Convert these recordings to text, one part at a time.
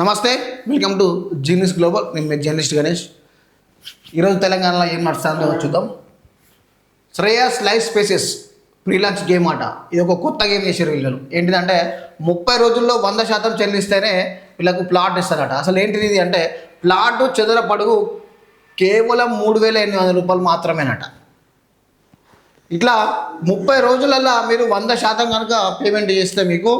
నమస్తే welcome to genius global. నేను మీ journalist Ganesh. ఈరోజు తెలంగాణలో ఏం నడుస్తుందో చూద్దాం. Shreyas life spaces freelance game ఆట. ఇది ఒక కొత్త గేమ్ చేశారు వీళ్ళు. ఏంటిదంటే ముప్పై రోజుల్లో వంద శాతం చెల్లిస్తేనే వీళ్ళకు ప్లాట్ ఇస్తారట. అసలు ఏంటిది ఇది అంటే ప్లాట్ చదర పడుగు కేవలం మూడు వేల ఎనిమిది వందల రూపాయలు మాత్రమేనట. ఇట్లా ముప్పై రోజులల్లో మీరు వంద శాతం కనుక పేమెంట్ చేస్తే మీకు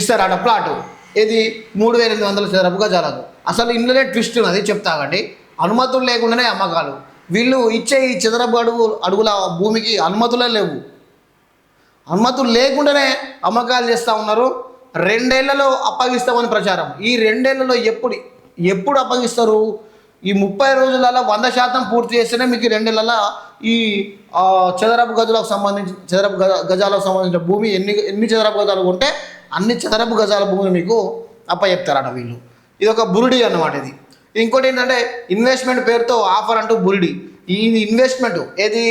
ఇస్తారట ప్లాటు. ఇది మూడు వేల ఎనిమిది వందల చదరపు గజాలకు అసలు ఇందులోనే ట్విస్ట్ ఉన్నది చెప్తాగండి. అనుమతులు లేకుండానే అమ్మకాలు. వీళ్ళు ఇచ్చే ఈ చదరపు అడుగు అడుగుల భూమికి అనుమతులే లేవు. అనుమతులు లేకుండానే అమ్మకాలు చేస్తూ ఉన్నారు. రెండేళ్ళలో అప్పగిస్తామని ప్రచారం. ఈ రెండేళ్ళలో ఎప్పుడు ఎప్పుడు అప్పగిస్తారు? ఈ ముప్పై రోజులలో వంద శాతం పూర్తి చేస్తేనే మీకు రెండు నెలల ఈ చదరపు గజాలకు సంబంధించి చదరపు గజాలకు సంబంధించిన భూమి ఎన్ని ఎన్ని చదరపు గజాలు ఉంటే అన్ని చదరపు గజాల భూమిని మీకు అప్పచెప్తారట వీళ్ళు. ఇది ఒక బురిడి అన్నమాట ఇది. ఇంకోటి ఏంటంటే ఇన్వెస్ట్మెంట్ పేరుతో ఆఫర్ అంటూ బురిడి. ఈ ఇన్వెస్ట్మెంట్ ఏది?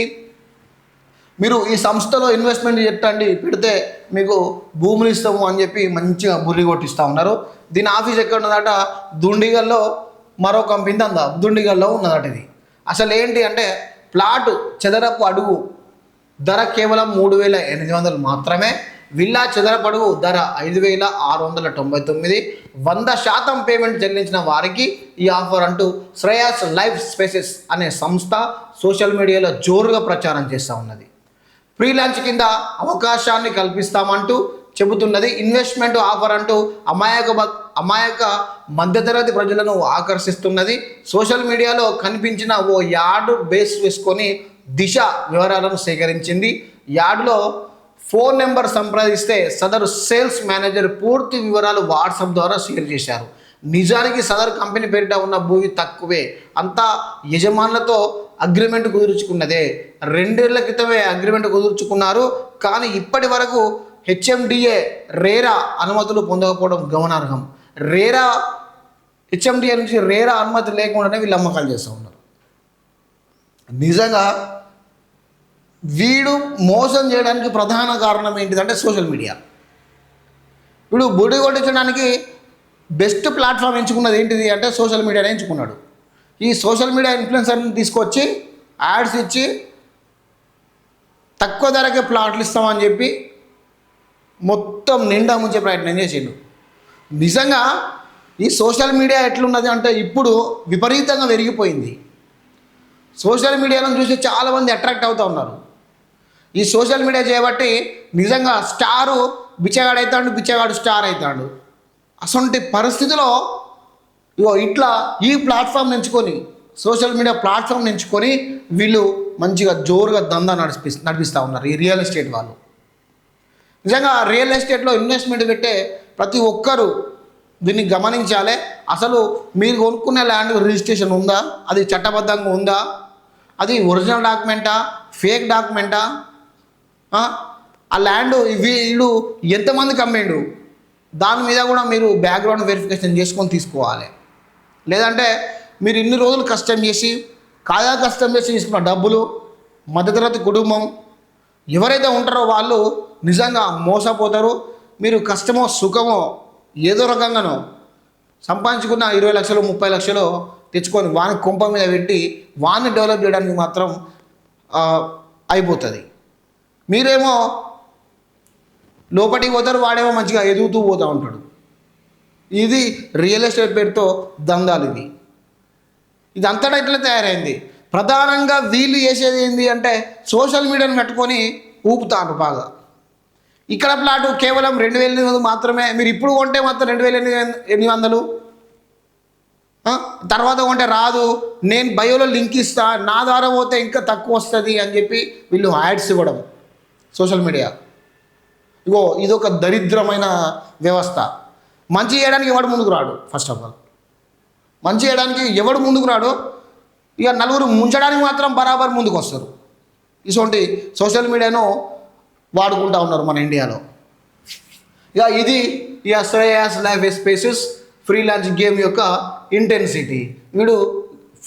మీరు ఈ సంస్థలో ఇన్వెస్ట్మెంట్ పెట్టండి పెడితే మీకు భూములు ఇస్తాము అని చెప్పి మంచిగా బుర్రి కొట్టిస్తూ ఉన్నారు. దీని ఆఫీస్ ఎక్కడ ఉన్నదట? దుండిగల్లో మరో కంపెనీ అందా దుండిగల్లో ఉన్నదట ఇది. అసలు ఏంటి అంటే ప్లాటు చదరపు అడుగు ధర కేవలం మూడు వేల ఎనిమిది వందలు మాత్రమే. విల్లా చదరపు అడుగు ధర ఐదు వేల ఆరు వందల తొంభై తొమ్మిది. వంద శాతం పేమెంట్ చెల్లించిన వారికి ఈ ఆఫర్ అంటూ శ్రేయాస్ లైఫ్ స్పేసెస్ అనే సంస్థ సోషల్ మీడియాలో జోరుగా ప్రచారం చేస్తూ ఉన్నది. ఫ్రీలాన్స్ కింద అవకాశాన్ని కల్పిస్తామంటూ చెబుతున్నది ఇన్వెస్ట్మెంట్ ఆఫర్ అంటూ అమాయక అమాయక మధ్యతరగతి ప్రజలను ఆకర్షిస్తున్నది. సోషల్ మీడియాలో కనిపించిన ఓ యార్డ్ బేస్ వేసుకొని దిశ వివరాలను సేకరించింది. యార్డ్లో ఫోన్ నెంబర్ సంప్రదిస్తే సదరు సేల్స్ మేనేజర్ పూర్తి వివరాలు వాట్సాప్ ద్వారా షేర్ చేశారు. నిజానికి సదరు కంపెనీ పేరిట ఉన్న భూమి తక్కువే. అంతా యజమానులతో అగ్రిమెంట్ కుదుర్చుకున్నదే. రెండేళ్ళ క్రితమే అగ్రిమెంట్ కుదుర్చుకున్నారు. కానీ ఇప్పటి వరకు హెచ్ఎండిఏ రేరా అనుమతులు పొందకపోవడం గమనార్హం. రేరా హెచ్ఎండిఏ నుంచి రేరా అనుమతి లేకుండానే వీళ్ళు అమ్మకాలు చేస్తూ ఉన్నారు. నిజంగా వీడు మోసం చేయడానికి ప్రధాన కారణం ఏంటిదంటే సోషల్ మీడియా. వీడు బుడి కొట్టించడానికి బెస్ట్ ప్లాట్ఫామ్ ఎంచుకున్నది ఏంటిది అంటే సోషల్ మీడియానే ఎంచుకున్నాడు. ఈ సోషల్ మీడియా ఇన్ఫ్లుయెన్సర్ని తీసుకొచ్చి యాడ్స్ ఇచ్చి తక్కువ ధరకే ప్లాట్లు ఇస్తామని చెప్పి మొత్తం నిండా ముంచే ప్రయత్నం చేసిండు. నిజంగా ఈ సోషల్ మీడియా ఎట్లున్నది అంటే ఇప్పుడు విపరీతంగా పెరిగిపోయింది. సోషల్ మీడియాను చూసి చాలామంది అట్రాక్ట్ అవుతూ ఉన్నారు. ఈ సోషల్ మీడియా చేయబట్టి నిజంగా స్టారు బిచ్చగాడు అవుతాడు బిచ్చగాడు స్టార్ అవుతాడు అసొంటి పరిస్థితిలో ఇగో ఇట్లా ఈ ప్లాట్ఫామ్ ఎంచుకొని సోషల్ మీడియా ప్లాట్ఫామ్ ఎంచుకొని వీళ్ళు మంచిగా జోరుగా దందా నడిపి నడిపిస్తూ ఉన్నారు ఈ రియల్ ఎస్టేట్ వాళ్ళు. నిజంగా రియల్ ఎస్టేట్లో ఇన్వెస్ట్మెంట్ పెట్టే ప్రతి ఒక్కరూ దీన్ని గమనించాలి. అసలు మీరు కొనుక్కునే ల్యాండ్ రిజిస్ట్రేషన్ ఉందా? అది చట్టబద్ధంగా ఉందా? అది ఒరిజినల్ డాక్యుమెంటా ఫేక్ డాక్యుమెంటా ఆ? ల్యాండ్ వీళ్ళు ఎంతమందికి అమ్మిండు దాని మీద కూడా మీరు బ్యాక్గ్రౌండ్ వెరిఫికేషన్ చేసుకొని తీసుకోవాలి. లేదంటే మీరు ఇన్ని రోజులు కష్టం చేసి కాదా కష్టం చేసి తీసుకున్న డబ్బులు మధ్యతరగతి కుటుంబం ఎవరైతే ఉంటారో వాళ్ళు నిజంగా మోసపోతారు. మీరు కష్టమో సుఖమో ఏదో రకంగానో సంపాదించుకున్న ఇరవై లక్షలు ముప్పై లక్షలు తెచ్చుకొని వాని కుంప మీద పెట్టి వాన్ని డెవలప్ చేయడానికి మాత్రం అయిపోతుంది. మీరేమో లోపలికి పోతారు వాడేమో మంచిగా ఎదుగుతూ పోతూ ఉంటాడు. ఇది రియల్ ఎస్టేట్ పేరుతో దందాలు ఇది ఇది అంతటా ఇట్లా తయారైంది. ప్రధానంగా వీళ్ళు చేసేది ఏంటి అంటే సోషల్ మీడియాను కట్టుకొని ఊపుతారు బాగా. ఇక్కడ ప్లాటు కేవలం రెండు వేల ఎనిమిది వందలు మాత్రమే. మీరు ఇప్పుడు కొంటే మాత్రం రెండు వేల ఎనిమిది ఎనిమిది వందలు. తర్వాత కొంటే రాదు. నేను బయోలో లింక్ ఇస్తా. నా ద్వారా పోతే ఇంకా తక్కువ వస్తుంది అని చెప్పి వీళ్ళు యాడ్స్ ఇవ్వడం సోషల్ మీడియా. ఇగో ఇదొక దరిద్రమైన వ్యవస్థ. మంచి చేయడానికి ఎవడు ముందుకు రాడు? ఫస్ట్ ఆఫ్ ఆల్ మంచి చేయడానికి ఎవడు ముందుకు రాడు? ఇక నలుగురు ముంచడానికి మాత్రం బరాబర్ ముందుకు వస్తారు ఇటువంటి సోషల్ మీడియాను వాడుకుంటా ఉన్నారు మన ఇండియాలో. ఇక ఇది ఇక Shreyas life spaces freelance game యొక్క ఇంటెన్సిటీ. వీడు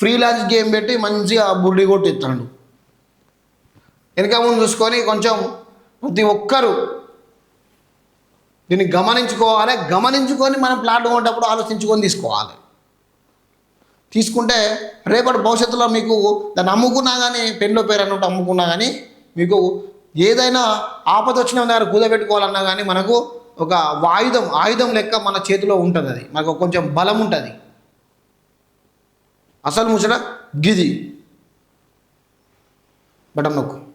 ఫ్రీలాన్స్ గేమ్ పెట్టి మంచిగా బుడ్డి కొట్టిస్తాడు. వెనక ముందు చూసుకొని కొంచెం ప్రతి ఒక్కరు దీన్ని గమనించుకోవాలి. గమనించుకొని మనం ప్లాట్ కొనేటప్పుడు ఆలోచించుకొని తీసుకోవాలి. తీసుకుంటే రేపటి భవిష్యత్తులో మీకు దాన్ని అమ్ముకున్నా కానీ పెన్లో పేరు అన్నట్టు అమ్ముకున్నా కానీ మీకు ఏదైనా ఆపద వచ్చిన దగ్గర కూదబెట్టుకోవాలన్నా కానీ మనకు ఒక ఆయుధం ఆయుధం లెక్క మన చేతిలో ఉంటుంది అది. మనకు కొంచెం బలం ఉంటుంది. అసలు ముచ్చట గిది. బటన్ నొక్కు.